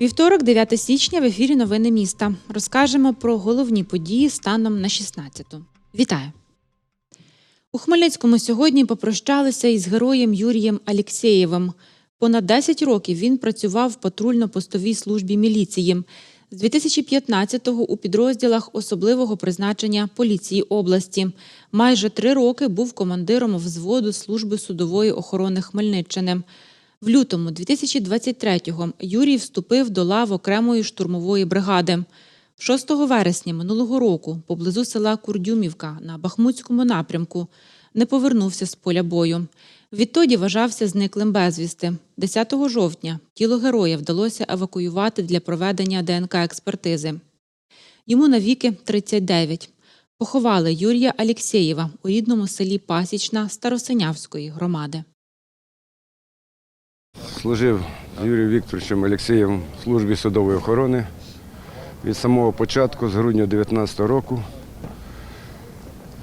Вівторок, 9 січня, в ефірі Новини міста. Розкажемо про головні події станом на 16-ту. Вітаю! У Хмельницькому сьогодні попрощалися із героєм Юрієм Алєксєєвим. Понад 10 років він працював в патрульно-постовій службі міліції. З 2015-го у підрозділах особливого призначення поліції області. Майже три роки був командиром взводу служби судової охорони Хмельниччини. В лютому 2023-го Юрій вступив до лав окремої штурмової бригади. 6 вересня минулого року поблизу села Курдюмівка на Бахмутському напрямку не повернувся з поля бою. Відтоді вважався зниклим безвісти. 10 жовтня тіло героя вдалося евакуювати для проведення ДНК-експертизи. Йому навіки 39. Поховали Юрія Алєксєєва у рідному селі Пасічна Старосинявської громади. Служив Юрієм Вікторовичем Олексієм в службі судової охорони від самого початку, з грудня 2019 року.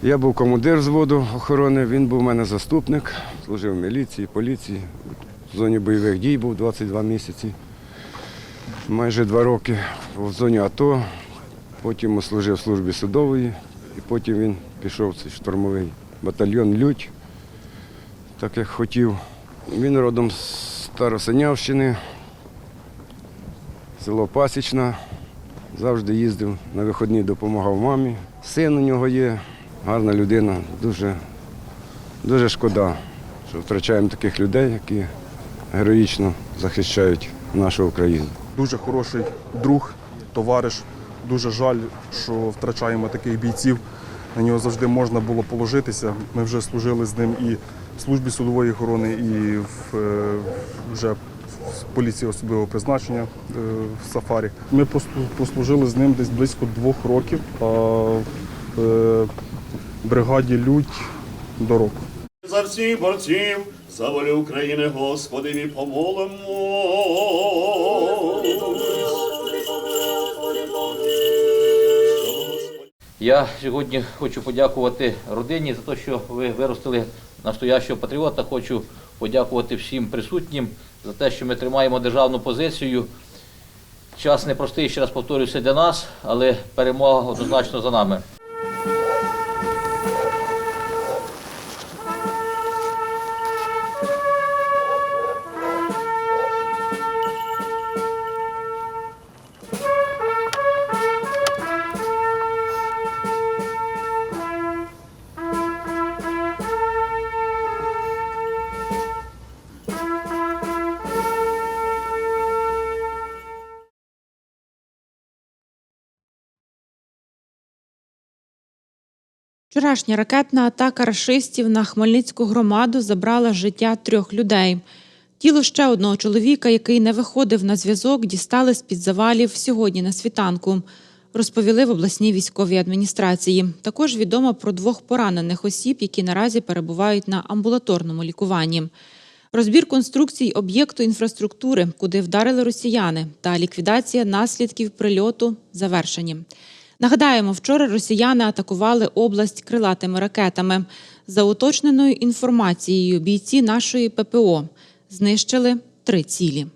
Я був командир взводу охорони, він був у мене заступник, служив в міліції, поліції. В зоні бойових дій був 22 місяці, майже два роки в зоні АТО. Потім служив в службі судової, і потім він пішов в цей штурмовий батальйон Людь, так як хотів. Він родом з Старосинявщини, село Пасічна. Завжди їздив на виходні, допомагав мамі. Син у нього є, гарна людина, дуже, дуже шкода, що втрачаємо таких людей, які героїчно захищають нашу Україну. дуже хороший друг, товариш. Дуже жаль, що втрачаємо таких бійців. На нього завжди можна було положитися. Ми вже служили з ним і в службі судової охорони, і в, е, вже в поліції особливого призначення е, в Сафарі. Ми послужили з ним десь близько двох років, е, бригаді Людь до року. За всіх борців, за волю України, Господи, мій помолимо. Я сьогодні хочу подякувати родині за те, що ви виростили настоящого патріота. Хочу подякувати всім присутнім за те, що ми тримаємо державну позицію. Час непростий, ще раз повторюся, для нас, але перемога однозначно за нами. Вчорашня ракетна атака рашистів на Хмельницьку громаду забрала життя трьох людей. Тіло ще одного чоловіка, який не виходив на зв'язок, дістали з-під завалів сьогодні на світанку. Розповіли в обласній військовій адміністрації. Також відомо про двох поранених осіб, які наразі перебувають на амбулаторному лікуванні. Розбір конструкцій об'єкту інфраструктури, куди вдарили росіяни, та ліквідація наслідків прильоту завершені. Нагадаємо, вчора росіяни атакували область крилатими ракетами. За уточненою інформацією, бійці нашої ППО знищили три цілі.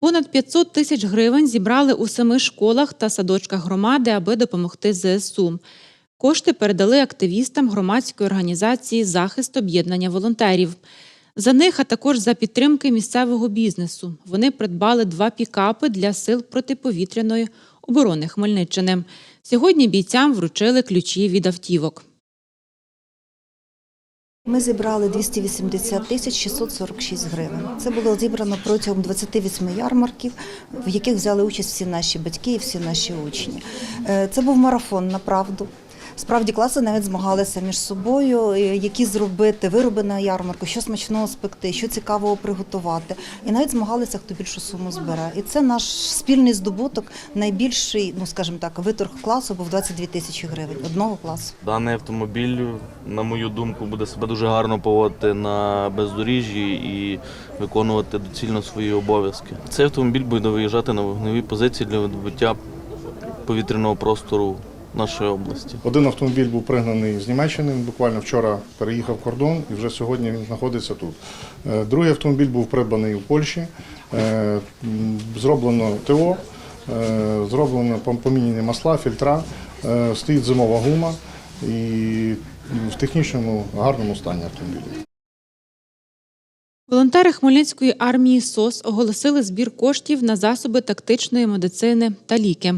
Понад 500 тисяч гривень зібрали у семи школах та садочках громади, аби допомогти ЗСУ. Кошти передали активістам громадської організації Захист об'єднання волонтерів. За них, а також за підтримки місцевого бізнесу. Вони придбали два пікапи для сил протиповітряної оборони Хмельниччини. Сьогодні бійцям вручили ключі від автівок. Ми зібрали 280 тисяч 646 гривень. Це було зібрано протягом 28 ярмарків, в яких взяли участь всі наші батьки і всі наші учні. Е, Це був марафон на правду. Справді класи навіть змагалися між собою, які зробити вироби на ярмарку, що смачного спекти, що цікавого приготувати. І навіть змагалися, хто більшу суму збере. І це наш спільний здобуток. Найбільший, ну скажімо так, виторг класу був 22 тисячі гривень одного класу. Даний автомобіль, на мою думку, буде себе дуже гарно поводити на бездоріжжі і виконувати доцільно свої обов'язки. Цей автомобіль буде виїжджати на вогневі позиції для відбиття повітряного простору нашої області. Один автомобіль був пригнаний з Німеччини, він буквально вчора переїхав кордон і вже сьогодні він знаходиться тут. Е, Другий автомобіль був придбаний у Польщі, Е, зроблено ТО, е, зроблено пом- поміняні масла, фільтра, стоїть зимова гума і в технічному гарному стані автомобіль. Волонтери Хмельницької армії СОС оголосили збір коштів на засоби тактичної медицини та ліки.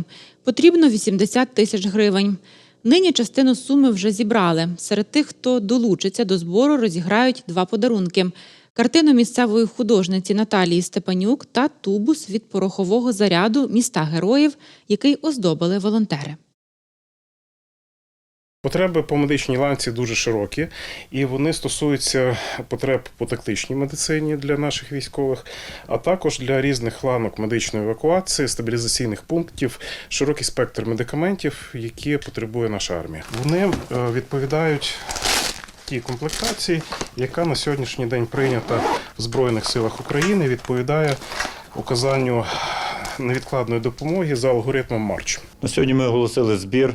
Потрібно 80 тисяч гривень. Нині частину суми вже зібрали. Серед тих, хто долучиться до збору, розіграють два подарунки: картину місцевої художниці Наталії Степанюк та тубус від порохового заряду міста героїв, який оздобили волонтери. Потреби по медичній ланці дуже широкі, і вони стосуються потреб по тактичній медицині для наших військових, а також для різних ланок медичної евакуації, стабілізаційних пунктів, широкий спектр медикаментів, які потребує наша армія. Вони е, відповідають тій комплектації, яка на сьогоднішній день прийнята в Збройних силах України, відповідає указанню невідкладної допомоги за алгоритмом Марч. На сьогодні ми оголосили збір,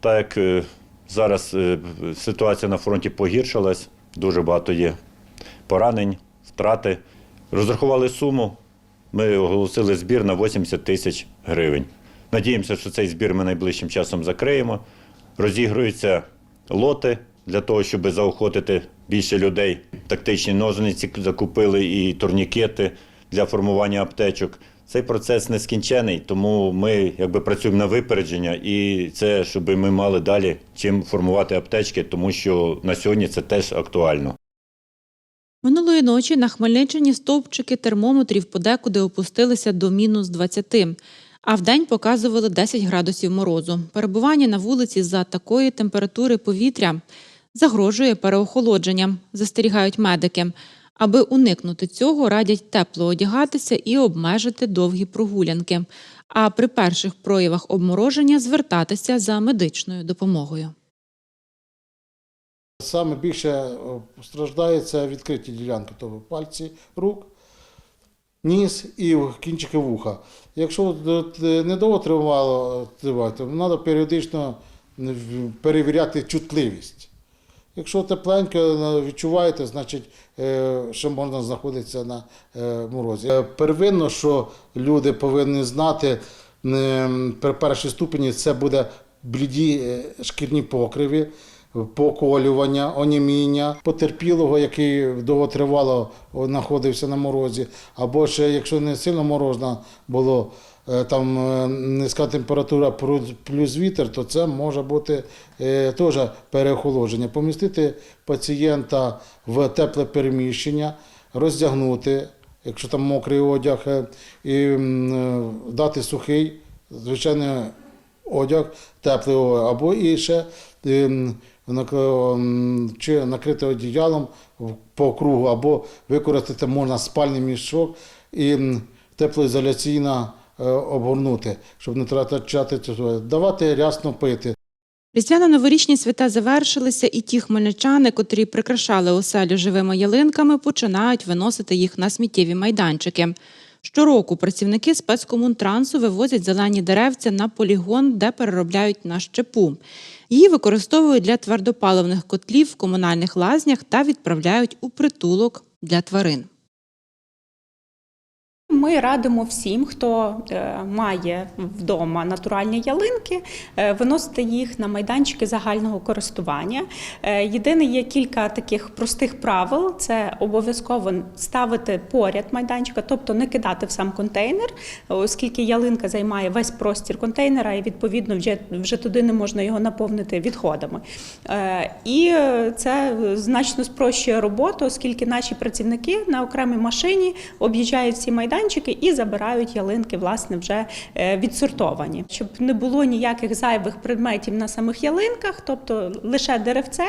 так як е, зараз е, ситуація на фронті погіршилась, дуже багато є поранень, втрати. Розрахували суму, ми оголосили збір на 80 тисяч гривень. Надіємося, що цей збір ми найближчим часом закриємо. Розігруються лоти для того, щоб заохотити більше людей. Тактичні ножниці закупили і турнікети для формування аптечок. Цей процес нескінчений, тому ми якби працюємо на випередження, і це щоб ми мали далі чим формувати аптечки, тому що на сьогодні це теж актуально. Минулої ночі на Хмельниччині стовпчики термометрів подекуди опустилися до мінус 20, а вдень показували 10 градусів морозу. Перебування на вулиці за такої температури повітря загрожує переохолодженням, застерігають медики. Аби уникнути цього, радять тепло одягатися і обмежити довгі прогулянки. А при перших проявах обмороження звертатися за медичною допомогою. Саме більше е, страждає це відкриті ділянки, тобто пальці рук, ніс і кінчики вуха. Якщо е, недовго тривало, триває, то треба періодично е, перевіряти чутливість. Якщо тепленько е, відчуваєте, значить е, ще можна знаходитися на е, морозі. Е, Первинно, що люди повинні знати при першій ступені, це буде бліді шкірні покриви, поколювання, оніміння, потерпілого, який довготривало знаходився на морозі, або ще, якщо не сильно морозно було, там е, низька температура плюс- вітер, то це може бути е, теж переохолодження. Помістити пацієнта в тепле переміщення, роздягнути, якщо там мокрий одяг, е, і е, дати сухий, звичайно, одяг, теплий або і ще чи накрити одіялом по кругу, або використати можна спальний мішок і е, обгорнути, щоб не втрачати цього. Давати рясно пити. Різдвяно-новорічні свята завершилися, і ті хмельничани, котрі прикрашали оселю живими ялинками, починають виносити їх на сміттєві майданчики. Щороку працівники спецкомунтрансу вивозять зелені деревця на полігон, де переробляють на щепу. Її використовують для твердопаливних котлів в комунальних лазнях та відправляють у притулок для тварин. Ми радимо всім, хто е, має вдома натуральні ялинки, е, виносити їх на майданчики загального користування. Е, Єдине є кілька таких простих правил: це обов'язково ставити поряд майданчика, тобто не кидати в сам контейнер, оскільки ялинка займає весь простір контейнера, і відповідно вже, вже туди не можна його наповнити відходами. І це значно спрощує роботу, оскільки наші працівники на окремій машині об'їжджають ці майданчики майданчики і забирають ялинки, власне, вже е, відсортовані, щоб не було ніяких зайвих предметів на самих ялинках, тобто лише деревце.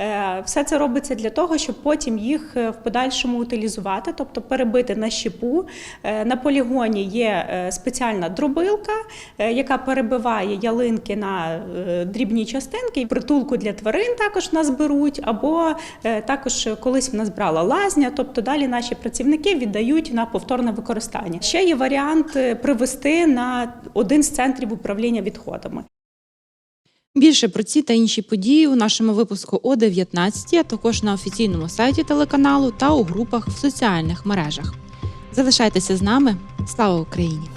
Е, Все це робиться для того, щоб потім їх е, в подальшому утилізувати, тобто перебити на щепу. На полігоні є спеціальна дробилка, яка перебиває ялинки на дрібні частинки. Притулку для тварин також нас беруть, або також колись в нас брала лазня, тобто далі наші працівники віддають на повторне використання. Ще є варіант е, привести на один з центрів управління відходами. Більше про ці та інші події у нашому випуску о 19, а також на офіційному сайті телеканалу та у групах в соціальних мережах. Залишайтеся з нами. Слава Україні!